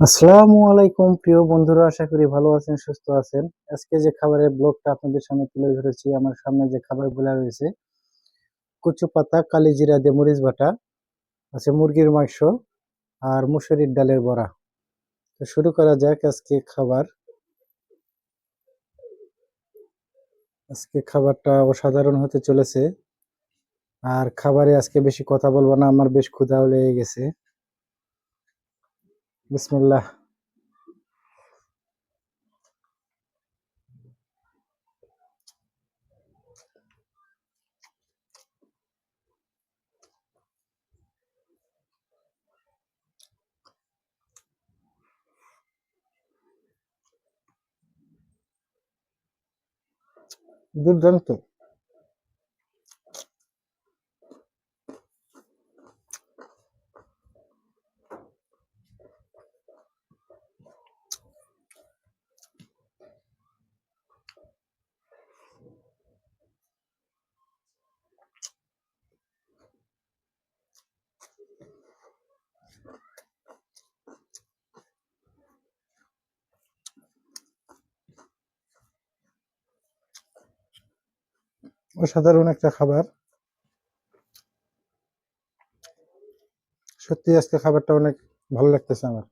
আসসালামু আলাইকুম, প্রিয় বন্ধুরা, আশা করি ভালো আছেন, সুস্থ আছেন। আজকে যে খাবারের ব্লগটা আপনাদের সামনে তুলে ধরেছি, আমার সামনে যে খাবারগুলো রয়েছে কচু পাতা কালিজিরা দিয়ে মরিচ বাটা, আছে মুরগির মাংস আর মুসুরির ডালের বড়া। তো শুরু করা যাক আজকে খাবার। আজকে খাবারটা অসাধারণ হতে চলেছে। আর খাবারে আজকে বেশি কথা বলব না, আমার বেশ ক্ষুধাও লেগে গেছে। بسم الله. جدا كده অসাধারণ একটা খাবার। সত্যি আজকে খাবারটা অনেক ভালো লাগতেছে আমার।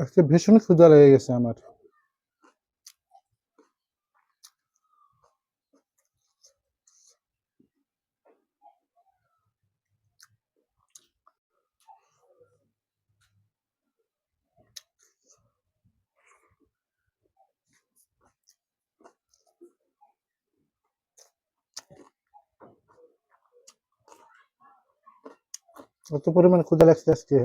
আজকে ভীষণ ক্ষুধা লেগে গেছে আমার অত পরিমাণ ক্ষুদা লাগছে আজকে।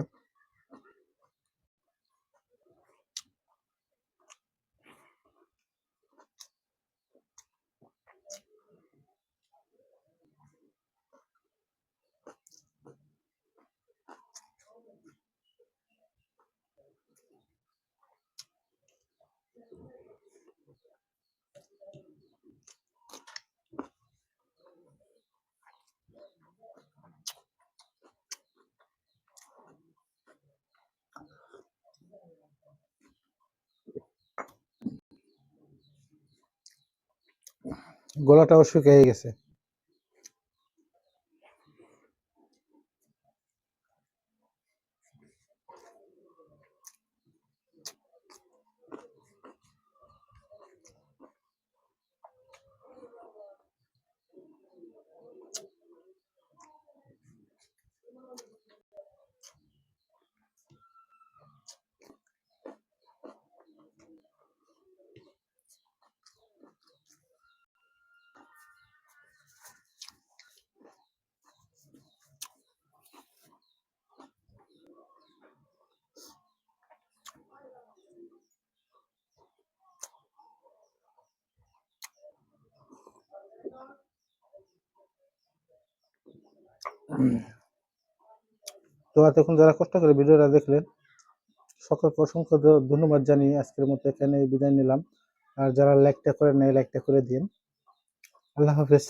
গলাটাও শুকিয়ে গেছে। তো এতক্ষণ যারা কষ্ট করে ভিডিওটা দেখলেন সকল ধ- ধন্যবাদ জানিয়ে আজকের মতো এখানে বিদায় নিলাম। আর যারা লাইকটা করে নাই, লাইকটা করে দিন। আল্লাহ হাফেজ।